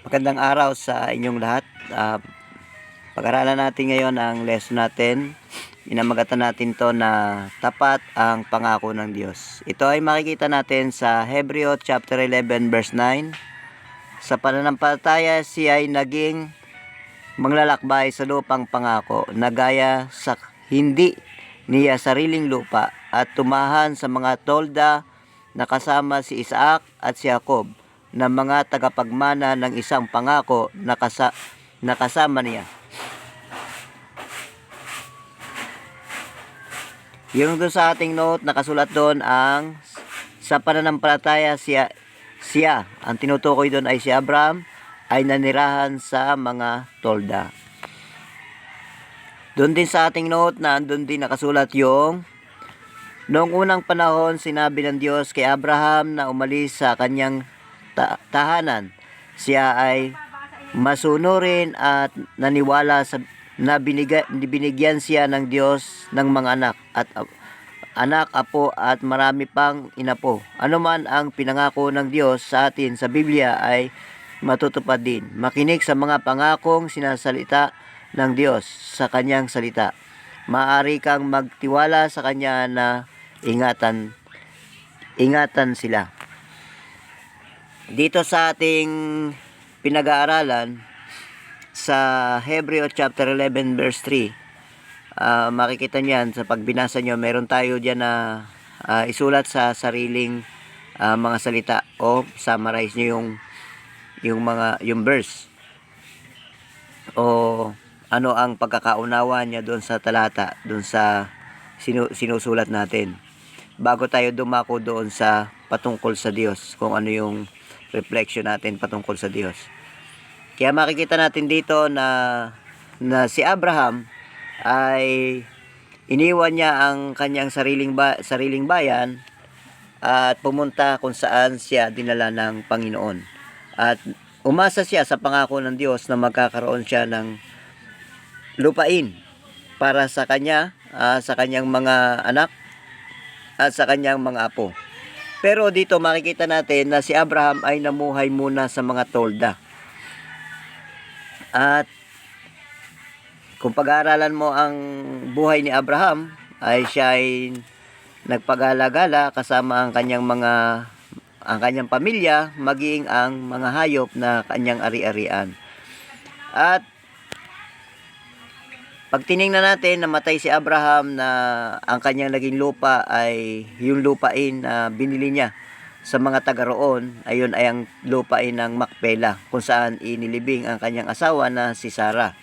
Magandang araw sa inyong lahat. Ah, pag-aralan natin ngayon ang lesson natin. Inamagatan natin to na tapat ang pangako ng Diyos. Ito ay makikita natin sa Hebreo chapter 11 verse 9. Sa pananampalataya siya ay naging manglalakbay sa lupang pangako na gaya sa hindi niya sariling lupa at tumahan sa mga tolda na kasama si Isaac at si Jacob na mga tagapagmana ng isang pangako na, kasa, na kasama niya. Yung doon sa ating note, nakasulat doon ang sa pananampalataya siya, siya, ang tinutukoy doon ay si Abraham, ay nanirahan sa mga tolda. Doon din sa ating note na doon din nakasulat yung Noong unang panahon, sinabi ng Diyos kay Abraham na umalis sa kanyang ta- tahanan. Siya ay masunurin at naniwala sa na biniga, binigyan siya ng Diyos ng mga anak at anak, apo at marami pang inapo. Ano man ang pinangako ng Diyos sa atin sa Biblia ay matutupad din. Makinig sa mga pangakong sinasalita ng Diyos sa kanyang salita. Maari kang magtiwala sa kanya na ingatan ingatan sila. Dito sa ating pinag-aaralan sa Hebreo chapter 11 verse 3 ah, makikita niyan sa pagbinasa nyo meron tayo diyan na ah, isulat sa sariling ah, mga salita o summarize nyo yung yung mga yung verse. O ano ang pagkakaunawa niya doon sa talata doon sa sinu- sinusulat natin. Bago tayo dumako doon sa patungkol sa Diyos kung ano yung reflection natin patungkol sa Diyos kaya makikita natin dito na na si Abraham ay iniwan niya ang kanyang sariling ba, sariling bayan at pumunta kung saan siya dinala ng Panginoon. At umasa siya sa pangako ng Diyos na magkakaroon siya ng lupain para sa kanya, ah, sa kanyang mga anak at sa kanyang mga apo. Pero dito makikita natin na si Abraham ay namuhay muna sa mga tolda. At kung pag-aaralan mo ang buhay ni Abraham, ay siya ay nagpagala-gala kasama ang kanyang mga ang kanyang pamilya, maging ang mga hayop na kanyang ari-arian. At pag tiningnan natin, namatay si Abraham na ang kanyang naging lupa ay yung lupain na binili niya sa mga taga roon, ayun ay ang lupain ng Macpela kung saan inilibing ang kanyang asawa na si Sarah.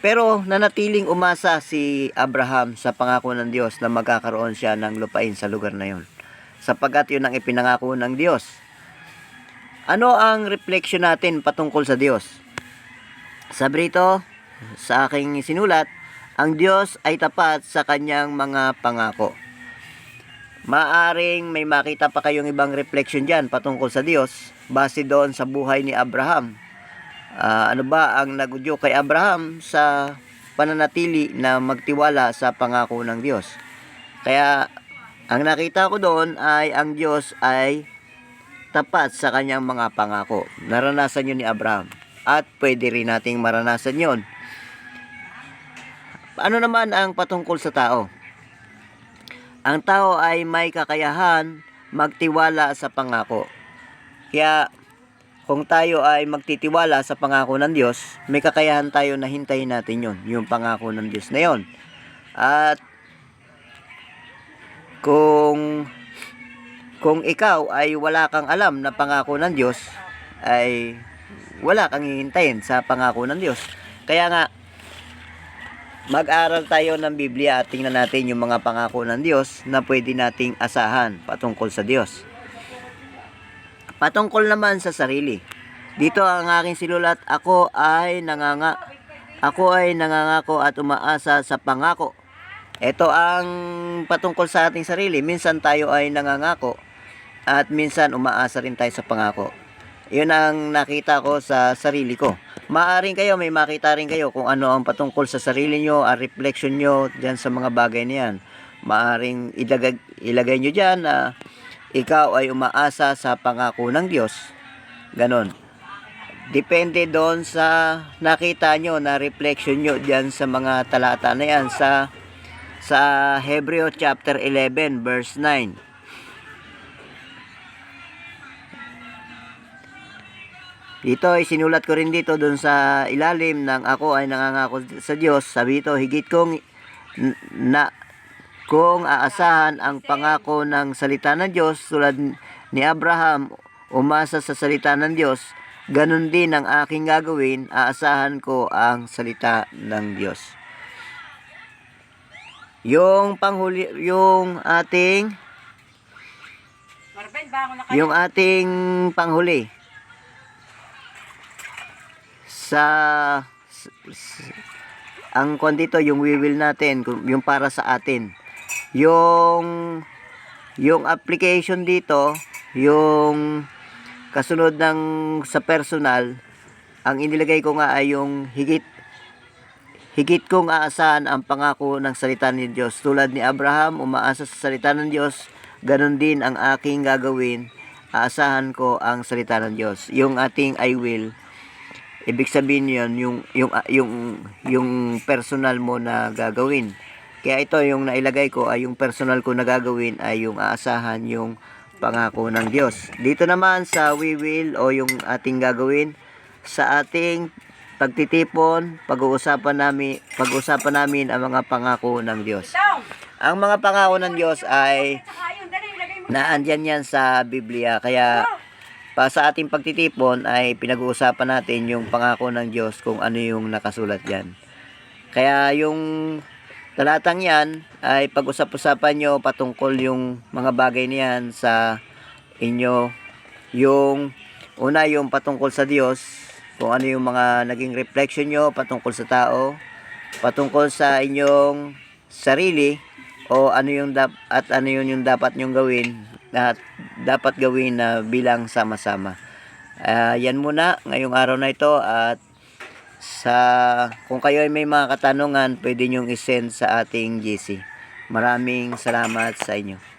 Pero nanatiling umasa si Abraham sa pangako ng Diyos na magkakaroon siya ng lupain sa lugar na yon. Sapagkat yun ang ipinangako ng Diyos. Ano ang reflection natin patungkol sa Diyos? Sabi rito, sa aking sinulat, ang Diyos ay tapat sa kanyang mga pangako. Maaring may makita pa kayong ibang reflection dyan patungkol sa Diyos base doon sa buhay ni Abraham. Ah, ano ba ang nagudyo kay Abraham sa pananatili na magtiwala sa pangako ng Diyos? Kaya ang nakita ko doon ay ang Diyos ay tapat sa kanyang mga pangako. Naranasan yun ni Abraham. At pwede rin nating maranasan yon. Ano naman ang patungkol sa tao? Ang tao ay may kakayahan magtiwala sa pangako. Kaya kung tayo ay magtitiwala sa pangako ng Diyos, may kakayahan tayo na hintayin natin yon, yung pangako ng Diyos na yon. At kung kung ikaw ay wala kang alam na pangako ng Diyos, ay wala kang hihintayin sa pangako ng Diyos. Kaya nga, mag-aral tayo ng Biblia at tingnan natin yung mga pangako ng Diyos na pwede nating asahan patungkol sa Diyos. Patungkol naman sa sarili. Dito ang aking sinulat, ako ay nanganga ako ay nangangako at umaasa sa pangako. Ito ang patungkol sa ating sarili. Minsan tayo ay nangangako at minsan umaasa rin tayo sa pangako. Yun ang nakita ko sa sarili ko. Maaring kayo, may makita rin kayo kung ano ang patungkol sa sarili nyo, ang reflection nyo dyan sa mga bagay na yan. Maaring ilagay, ilagay nyo dyan na ikaw ay umaasa sa pangako ng Diyos. Ganon. Depende doon sa nakita nyo na reflection nyo dyan sa mga talata na yan sa sa Hebreo chapter 11 verse 9. Dito ay sinulat ko rin dito doon sa ilalim ng ako ay nangangako sa Diyos. Sabi ito, higit kong na kung aasahan ang pangako ng salita ng Diyos tulad ni Abraham umasa sa salita ng Diyos, ganun din ang aking gagawin, aasahan ko ang salita ng Diyos. Yung panghuli, yung ating, kayo. yung ating panghuli sa, s- s- ang kwan dito, yung we will natin, yung para sa atin. Yung, yung application dito, yung kasunod ng sa personal, ang inilagay ko nga ay yung higit higit kong aasahan ang pangako ng salita ni Diyos. Tulad ni Abraham, umaasa sa salita ng Diyos, ganun din ang aking gagawin. Aasahan ko ang salita ng Diyos. Yung ating I will, ibig sabihin yun, yung, yung, yung, yung personal mo na gagawin. Kaya ito, yung nailagay ko ay yung personal ko na gagawin ay yung aasahan yung pangako ng Diyos. Dito naman sa we will o yung ating gagawin sa ating pagtitipon, pag-uusapan namin, pag-uusapan namin ang mga pangako ng Diyos. Ang mga pangako ng Diyos ay naandyan yan sa Biblia. Kaya pa sa ating pagtitipon ay pinag-uusapan natin yung pangako ng Diyos kung ano yung nakasulat yan. Kaya yung talatang yan ay pag-usap-usapan nyo patungkol yung mga bagay niyan sa inyo. Yung una yung patungkol sa Diyos, kung ano yung mga naging reflection nyo patungkol sa tao, patungkol sa inyong sarili, o ano yung dap at ano yun yung dapat nyong gawin at dapat gawin na bilang sama-sama. Ah, yan muna ngayong araw na ito at sa kung kayo ay may mga katanungan, pwede nyong isend sa ating GC. Maraming salamat sa inyo.